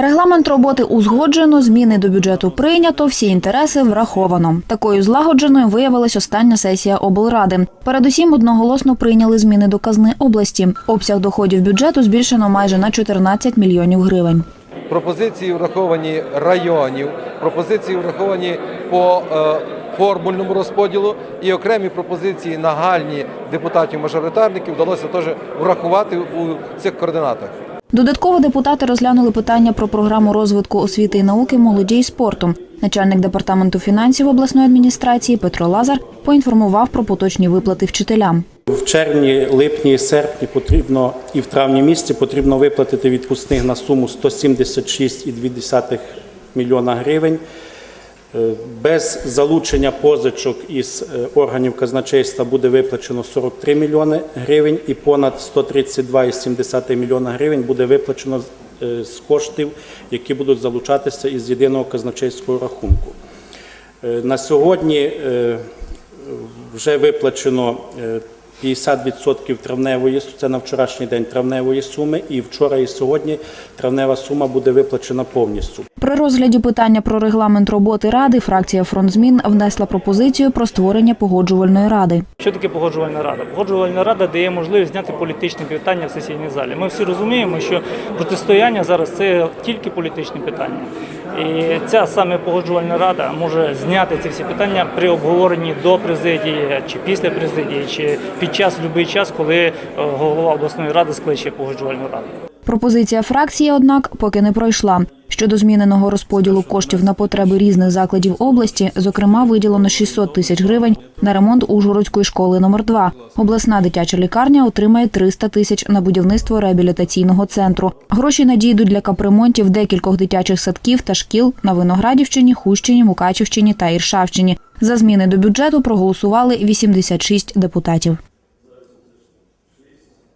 Регламент роботи узгоджено, зміни до бюджету прийнято, всі інтереси враховано. Такою злагодженою виявилась остання сесія облради. Передусім одноголосно прийняли зміни до казни області. Обсяг доходів бюджету збільшено майже на 14 мільйонів гривень. Пропозиції враховані районів, пропозиції враховані по е, формульному розподілу і окремі пропозиції нагальні депутатів-мажоритарників вдалося теж врахувати у цих координатах. Додатково депутати розглянули питання про програму розвитку освіти і науки, молоді і спорту. Начальник департаменту фінансів обласної адміністрації Петро Лазар поінформував про поточні виплати вчителям. В червні, липні серпні потрібно і в травні місяці потрібно виплатити відпускних на суму 176,2 мільйона гривень. Е, Без залучення позичок із е, органів казначейства буде виплачено 43 мільйони гривень і понад 132,7 мільйона гривень буде виплачено е, з коштів, які будуть залучатися із єдиного казначейського рахунку. На сьогодні вже виплачено е, 50% травневої, це на вчорашній день травневої суми, і вчора і сьогодні травнева сума буде виплачена повністю. При розгляді питання про регламент роботи ради фракція «Фронт змін» внесла пропозицію про створення погоджувальної ради. Що таке погоджувальна рада? Погоджувальна рада дає можливість зняти політичні питання в сесійній залі. Ми всі розуміємо, що протистояння зараз це тільки політичні питання. І ця саме погоджувальна рада може зняти ці всі питання при обговоренні до президії, чи після президії, чи під час будь-який час, коли е, голова обласної ради скличе погоджувальну раду. Пропозиція фракції, однак, поки не пройшла. Щодо зміненого розподілу коштів на потреби різних закладів області, зокрема, виділено 600 тисяч гривень на ремонт Ужгородської школи номер 2 Обласна дитяча лікарня отримає 300 тисяч на будівництво реабілітаційного центру. Гроші надійдуть для капремонтів декількох дитячих садків та шкіл на Виноградівщині, Хущині, Мукачівщині та Іршавщині. За зміни до бюджету проголосували 86 депутатів.